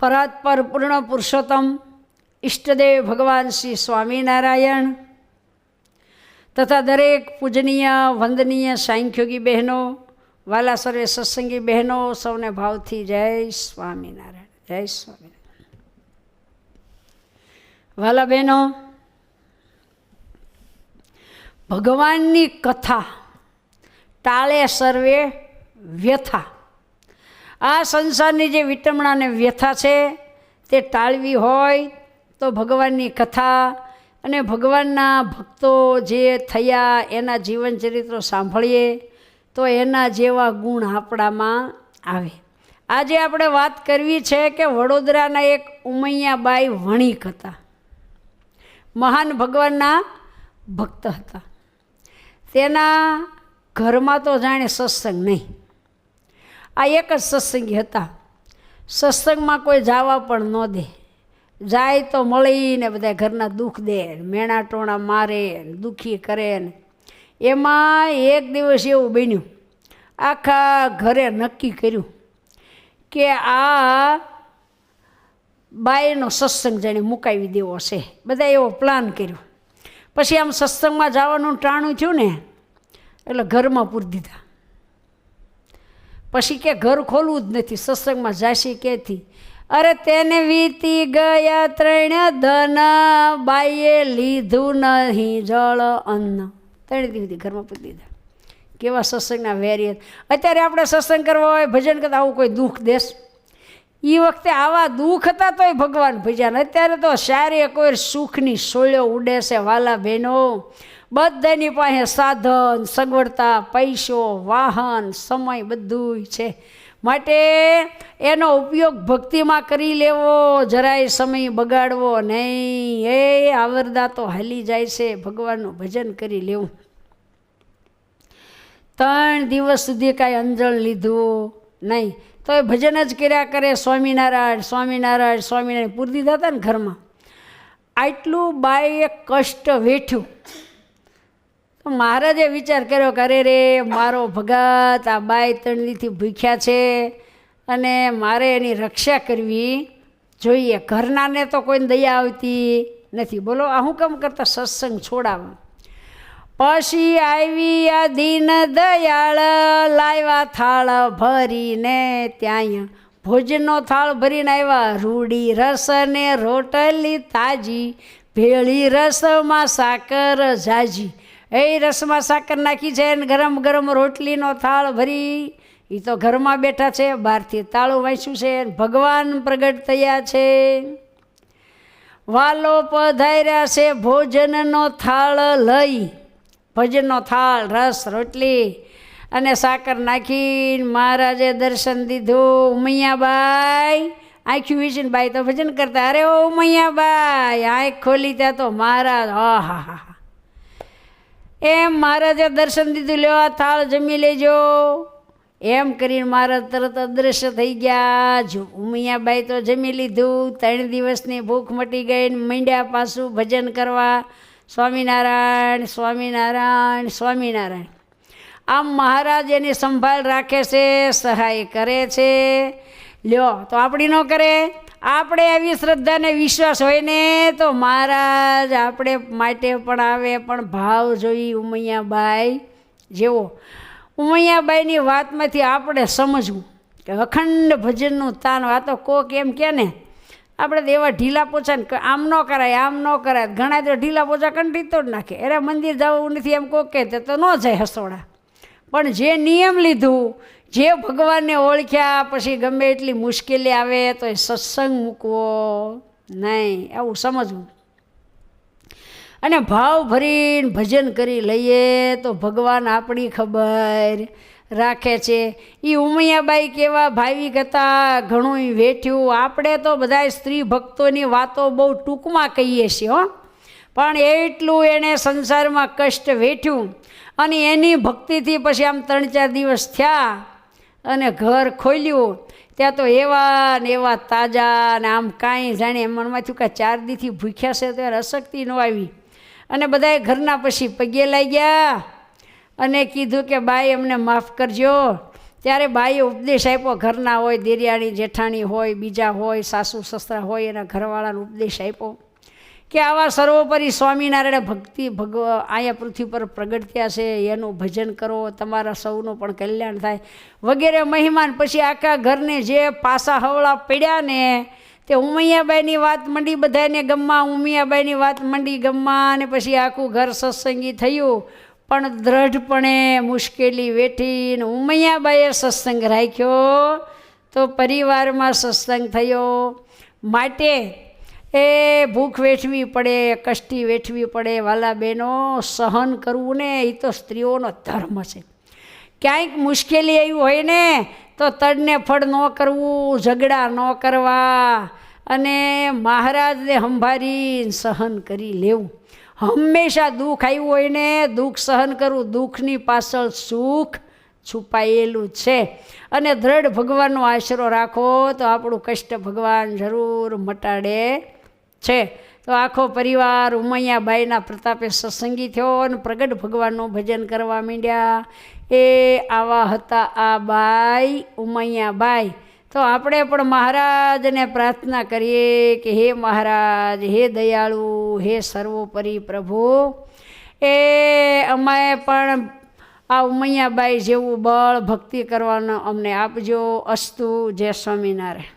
પરાત્પર પૂર્ણ પુરુષોત્તમ ઈષ્ટદેવ ભગવાન શ્રી સ્વામિનારાયણ તથા દરેક પૂજનીય વંદનીય સાંખ્યોગી બહેનો વાલા સર્વે સત્સંગી બહેનો સૌને ભાવથી જય સ્વામિનારાયણ જય સ્વામિનારાયણ વાલા બહેનો ભગવાનની કથા ટાળે સર્વે વ્યથા આ સંસારની જે વિટમણા અને વ્યથા છે, તે ટાળવી હોય તો ભગવાનની કથા અને ભગવાનના ભક્તો જે થયા એના જીવન ચરિત્રો સાંભળીએ, તો એના જેવા ગુણ આપણામાં આવે. આજે આપણે વાત કરવી છે કે વડોદરાના એક ઉમૈયાબાઈ વણિક હતા. મહાન ભગવાનના ભક્ત હતા. તેના ઘરમાં તો જાણે સત્સંગ નહીં. આ એક જ સત્સંગી હતા. સત્સંગમાં કોઈ જવા પણ ન દે. જાય તો મળીને બધા ઘરના દુઃખ દે મેણા ટોણા મારે દુઃખી કરે ને. એમાં એક દિવસ એવું બન્યું, આખા ઘરે નક્કી કર્યું કે આ બાઈનો સત્સંગ જાણે મુકાવી દેવો છે. બધા એવો પ્લાન કર્યો. પછી આમ સત્સંગમાં જવાનું ટાણું થયું ને, એટલે ઘરમાં પૂરી દીધા. પછી કે ઘર ખોલવું જ નથી, સત્સંગમાં જાશી કેથી અરે તેને વીતી ગયા ત્રણ ધન, બાઈએ લીધું નહીં જળ, અન્ન. ત્રણે દીધી ઘરમાં પૂરી દીધા. કેવા સત્સંગના વેરિયત અત્યારે આપણે સત્સંગ કરવા હોય, ભજન કરતા આવું કોઈ દુઃખ દેશ? એ વખતે આવા દુઃખ હતા તોય ભગવાન ભજ્યા. અત્યારે તો સારી કોઈ સુખની સોળ્યો ઉડે છે, વાલા બહેનો. બધાની પાસે સાધન, સગવડતા, પૈસો, વાહન, સમય બધું છે. માટે એનો ઉપયોગ ભક્તિમાં કરી લેવો, જરાય સમય બગાડવો નહીં. એ આવરદા તો હાલી જાય છે, ભગવાનનું ભજન કરી લેવું. ત્રણ દિવસ સુધી કાંઈ અંજળ લીધું નહીં. તો એ ભજન જ કર્યા કરે સ્વામિનારાયણ સ્વામિનારાયણ સ્વામિનારાયણ. પૂરી દીધા હતા ને ઘરમાં. આટલું બાઈએ કષ્ટ વેઠ્યું. મહારાજે વિચાર કર્યો કે રે, મારો ભગત આ બાય તણલીથી ભૂખ્યા છે અને મારે એની રક્ષા કરવી જોઈએ. ઘરનાને તો કોઈને દયા આવતી નથી. બોલો, આ હું કેમ કરતા સત્સંગ છોડાવ? પછી આવી આ દીન દયાળ લાવ્યા થાળ ભરીને ત્યાં ભોજનનો થાળ ભરીને આવ્યા. રૂડી રસ ને રોટલી તાજી, ભેળી રસમાં સાકર જાજી. એ રસમાં સાકર નાખી છે ને ગરમ ગરમ રોટલીનો થાળ ભરી. એ તો ઘરમાં બેઠા છે, બહારથી તાળું વાંચ્યું છે ભગવાન પ્રગટ થયા છે. વાલો પધાર્યા છે, ભોજનનો થાળ લઈ. ભજનનો થાળ, રસ, રોટલી અને સાકર નાખીને મહારાજે દર્શન દીધું. ઉમૈયાબાઈ, આંખ્યું વીસીને બાઈ તો ભજન કરતા. અરે ઓ ઉમૈયાબાઈ, આંખ ખોલી ત્યાં તો મહારાજ હા હા હા. એમ મહારાજે દર્શન દીધું લેવા થાળ જમી લેજો. એમ કરીને મારા તરત અદૃશ્ય થઈ ગયા. ઉમિયાબાઈ તો જમી લીધું. ત્રણ દિવસની ભૂખ મટી ગઈ માંડ્યા પાછું ભજન કરવા. સ્વામિનારાયણ સ્વામિનારાયણ સ્વામિનારાયણ. આમ મહારાજ એની સંભાળ રાખે છે, સહાય કરે છે. લ્યો, તો આપણી ન કરે. આપણે આવી શ્રદ્ધાને વિશ્વાસ હોય ને તો મહારાજ આપણે માટે પણ આવે, પણ ભાવ જોઈ ઉમૈયાબાઈ. જેવો ઉમૈયાબાઈની વાતમાંથી આપણે સમજવું કે અખંડ ભજનનું તાન આ તો કોક એમ કે ને, આપણે તો એવા ઢીલા પોચા આમ ન કરાય, આમ ન કરાય. ઘણા તો ઢીલા પોચા કંટીતો જ નાખે. અરે મંદિર જવું નથી એમ કોક કહે તો ન જાય હસોડા. પણ જે નિયમ લીધું જે ભગવાનને ઓળખ્યા, પછી ગમે એટલી મુશ્કેલી આવે તો એ સત્સંગ મૂકવો. નહીં, આવું સમજવું. અને ભાવ ભરીને ભજન કરી લઈએ તો ભગવાન આપણી ખબર રાખે છે. એ ઉમૈયાબાઈ કેવા ભાવિક હતા, ઘણું વેઠ્યું. આપણે તો બધા સ્ત્રી ભક્તોની વાતો બહુ ટૂંકમાં કહીએ છીએ, હો. પણ એટલું એણે સંસારમાં કષ્ટ વેઠ્યું. અને એની ભક્તિથી પછી આમ ત્રણ ચાર દિવસ થયા અને ઘર ખોલ્યું. ત્યાં તો એવા ને એવા તાજા ને આમ કાંઈ જાણે એમ મનમાં થયું કે ચાર દીથી ભૂખ્યા છે ત્યારે અશક્તિ ન આવી. અને બધાએ ઘરના પછી પગે ગયા અને કીધું કે બાઈ અમને માફ કરજો. ત્યારે બાઈએ ઉપદેશ આપ્યો, ઘરના હોય, દેરિયાણી જેઠાણી હોય, બીજા હોય, સાસુ, સસરા હોય એના ઘરવાળાનો ઉપદેશ આપ્યો. કે આવા સર્વોપરી સ્વામિનારાયણ ભક્તિ ભગવ અહીંયા પૃથ્વી પર પ્રગટ થયા છે, એનું ભજન કરો, તમારા સૌનું પણ કલ્યાણ થાય. વગેરે મહેમાન પછી આખા ઘરને જે પાસા હવળા પડ્યા ને, તે ઉમૈયાબાઈની વાત મંડી બધાને ગમમાં, ઉમિયાબાઈની વાત મંડી ગમમાં અને પછી આખું ઘર સત્સંગી થયું. પણ દ્રઢપણે મુશ્કેલી વેઠીને ઉમૈયાબાઈએ સત્સંગ રાખ્યો. તો પરિવારમાં સત્સંગ થયો. માટે એ ભૂખ વેઠવી પડે, કષ્ટી વેઠવી પડે, વાલા બહેનો સહન કરવું ને એ તો સ્ત્રીઓનો ધર્મ છે. ક્યાંક મુશ્કેલી આવી હોય ને, તો તડને ફળ ન કરવું, ઝઘડા ન કરવા અને મહારાજને સંભાળીને સહન કરી લેવું. હંમેશા દુઃખ આવ્યું હોય ને, દુઃખ સહન કરવું દુઃખની પાછળ સુખ છુપાયેલું છે. અને દ્રઢ ભગવાનનો આશરો રાખો તો આપણું કષ્ટ ભગવાન જરૂર મટાડે. છે. તો આખો પરિવાર ઉમૈયાબાઈના પ્રતાપે સત્સંગી થયો અને પ્રગટ ભગવાનનું ભજન કરવા માંડ્યા. એ આવા હતા આ બાઈ ઉમૈયાબાઈ. તો આપણે પણ મહારાજને પ્રાર્થના કરીએ કે હે મહારાજ, હે દયાળુ, હે સર્વોપરી પ્રભુ. એ અમે પણ આ ઉમૈયાબાઈ જેવું બળ ભક્તિ કરવાનું અમને આપજો. અસ્તુ જય સ્વામિનારાયણ.